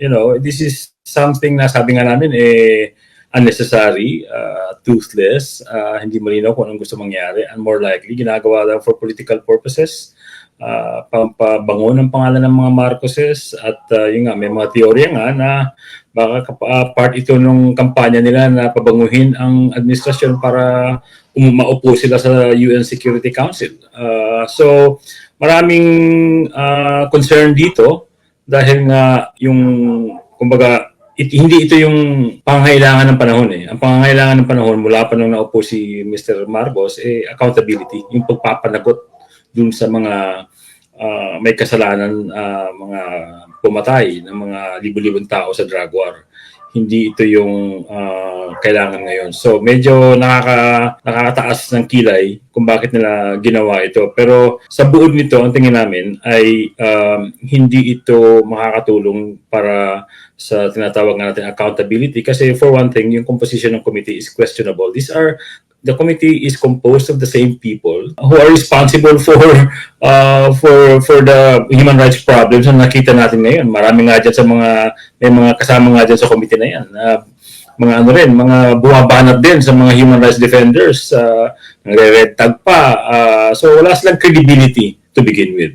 you know, this is something na sabi nga namin, eh, unnecessary, uh, toothless, uh, hindi malinaw kung anong gusto mangyari, and more likely, ginagawa lang for political purposes, uh, pampabango ng pangalan ng mga Marcoses, at uh, yun nga, may mga teorya nga na baka uh, part ito ng kampanya nila na pabanguhin ang administrasyon para um- maupo sila sa UN Security Council. Uh, so, maraming uh, concern dito dahil nga yung, kumbaga, it, hindi ito yung pangangailangan ng panahon eh. Ang pangangailangan ng panahon mula pa nung naupo si Mr. Marcos, eh, accountability, yung pagpapanagot dun sa mga ah, may kasalanan ah, mga pumatay ng mga libo-libong tao sa drug war. Hindi ito yung ah, kailangan ngayon. So medyo nakaka, nakakataas ng kilay kung bakit nila ginawa ito. Pero sa buod nito, ang tingin namin ay um, hindi ito makakatulong para sa tinatawag nga natin accountability kasi for one thing, yung composition ng committee is questionable. These are the committee is composed of the same people who are responsible for uh, for for the human rights problems na nakita natin ngayon. Marami nga dyan sa mga may mga kasama nga dyan sa committee na yan. Uh, mga ano rin, mga bumabanat din sa mga human rights defenders, uh, nagre-red tag pa. Uh, so wala silang credibility to begin with.